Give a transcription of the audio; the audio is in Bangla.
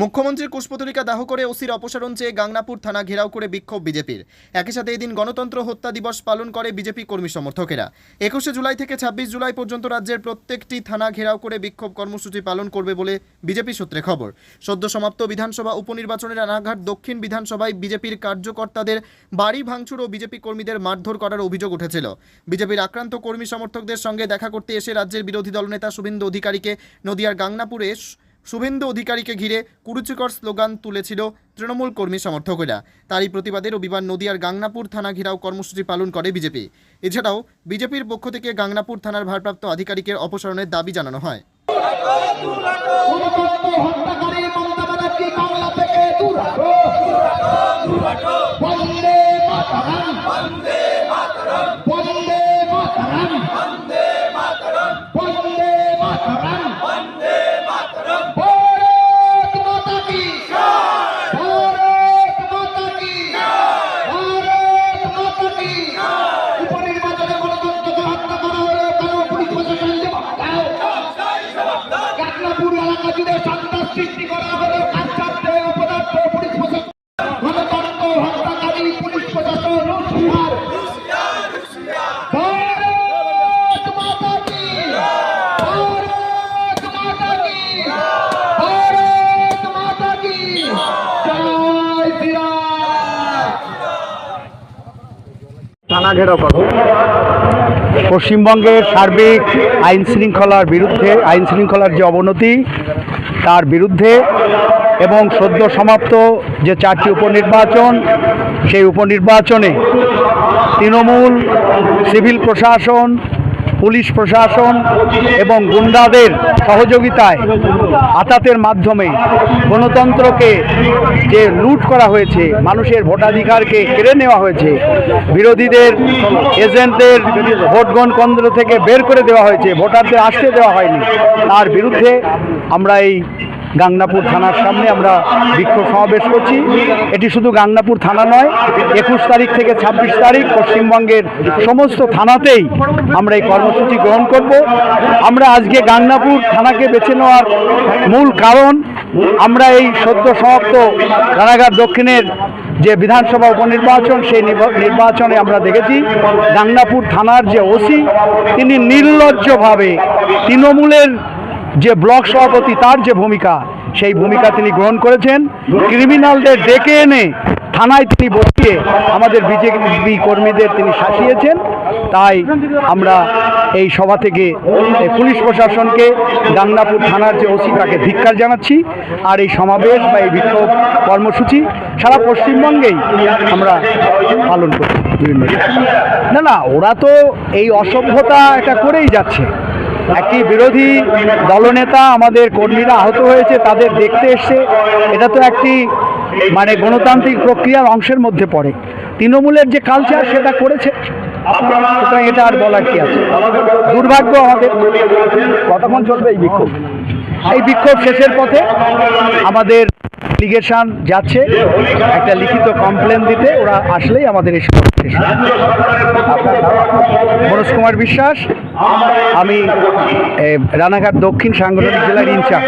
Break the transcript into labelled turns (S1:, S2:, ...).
S1: মুখ্যমন্ত্রীর কুশপুতলিকা দাহ করে ওসির অপসারণ চেয়ে গাংনাপুর থানা ঘেরাও করে বিক্ষোভ বিজেপির। একই সাথে এদিন গণতন্ত্র হত্যা দিবস পালন করে বিজেপি কর্মী সমর্থকেরা। একুশে জুলাই থেকে ছাব্বিশ জুলাই পর্যন্ত রাজ্যের প্রত্যেকটি থানা ঘেরাও করে বিক্ষোভ কর্মসূচি পালন করবে বলে বিজেপি সূত্রে খবর। সদ্য সমাপ্ত বিধানসভা উপনির্বাচনের রানাঘাট দক্ষিণ বিধানসভায় বিজেপির কার্যকর্তাদের বাড়ি ভাঙচুর ও বিজেপি কর্মীদের মারধর করার অভিযোগ উঠেছিল। বিজেপির আক্রান্ত কর্মী সমর্থকদের সঙ্গে দেখা করতে এসে রাজ্যের বিরোধী দলনেতা শুভেন্দু অধিকারীকে নদিয়ার গাংনাপুরে শুভেন্দু অধিকারীকে ঘিরে কুরুচিকর স্লোগান তুলেছিল তৃণমূল কর্মী সমর্থকেরা। তারই প্রতিবাদে রবিবার নদিয়ার গাংনাপুর থানা ঘেরাও কর্মসূচি পালন করে বিজেপি। এছাড়াও বিজেপির পক্ষ থেকে গাংনাপুর থানার ভারপ্রাপ্ত আধিকারিকের অপসারণের দাবি জানানো হয়।
S2: বন্দে মাতরম। বন্দে মাতরম।
S3: থানা ঘেরাও পশ্চিমবঙ্গের সার্বিক আইন শৃঙ্খলার বিরুদ্ধে, আইন শৃঙ্খলার যে অবনতি, তার বিরুদ্ধে এবং সদ্য সমাপ্ত যে চারটি উপনির্বাচন, সেই উপনির্বাচনে তৃণমূল, সিভিল প্রশাসন পুলিশ প্রশাসন এবং গুন্ডাদের সহযোগিতায় আতাতের মাধ্যমে গণতন্ত্রকে যে লুট করা হয়েছে, মানুষের ভোটাধিকারকে কেড়ে নেওয়া হয়েছে, বিরোধীদের, এজেন্টদের ভোটগ্রহণ কেন্দ্র থেকে বের করে দেওয়া হয়েছে, ভোটারদের আসতে দেওয়া হয়নি। তার বিরুদ্ধে আমরা এই গাংনাপুর থানার সামনে আমরা বিক্ষোভ সমাবেশ করছি। এটি শুধু গাংনাপুর থানা নয়, একুশ তারিখ থেকে ছাব্বিশ তারিখ পশ্চিমবঙ্গের সমস্ত থানাতেই আমরা এই কর্মসূচি গ্রহণ করব। আমরা আজকে গাংনাপুর থানাকে বেছে নেওয়ার মূল কারণ, আমরা এই সদ্য সমাপ্ত রানাঘাট দক্ষিণের যে বিধানসভা উপনির্বাচন, সেই নির্বাচনে আমরা দেখেছি গাংনাপুর থানার যে ওসি, তিনি নির্লজ্জভাবে তৃণমূলের যে ব্লক সভাপতি তার যে ভূমিকা, সেই ভূমিকা তিনি গ্রহণ করেছেন। ক্রিমিনালদের ডেকে এনে থানায় তিনি বসিয়ে আমাদের বিজেপি কর্মীদের তিনি শাসিয়েছেন। তাই আমরা এই সভা থেকে পুলিশ প্রশাসনকে গাংনাপুর থানার যে ওসি তাকে ধিক্কার জানাচ্ছি। আর এই সমাবেশ বা এই বিক্ষোভ কর্মসূচি সারা পশ্চিমবঙ্গেই আমরা পালন করি বিভিন্ন না না, ওরা তো এই অসভ্যতা এটা করেই যাচ্ছে। একটি বিরোধী দলনেতা আমাদের কর্মীরা আহত হয়েছে, তাদের দেখতে এসছে এটা তো একটি মানে গণতান্ত্রিক প্রক্রিয়ার অংশের মধ্যে পড়ে। তৃণমূলের যে কালচার সেটা করেছে, সুতরাং এটা আর বলার কি আছে? দুর্ভাগ্য আমাদের, কতক্ষণ চলবে এই বিক্ষোভ? এই বিক্ষোভ শেষের পথে আমাদের লিগেশন যাচ্ছে, একটা লিখিত কমপ্লেন দিতে, ওরা আসলেই আমাদের এই শেষ মনোজ কুমার বিশ্বাস। আমি রানাঘাট দক্ষিণ সাংগঠনিক জেলার ইনচার্জ।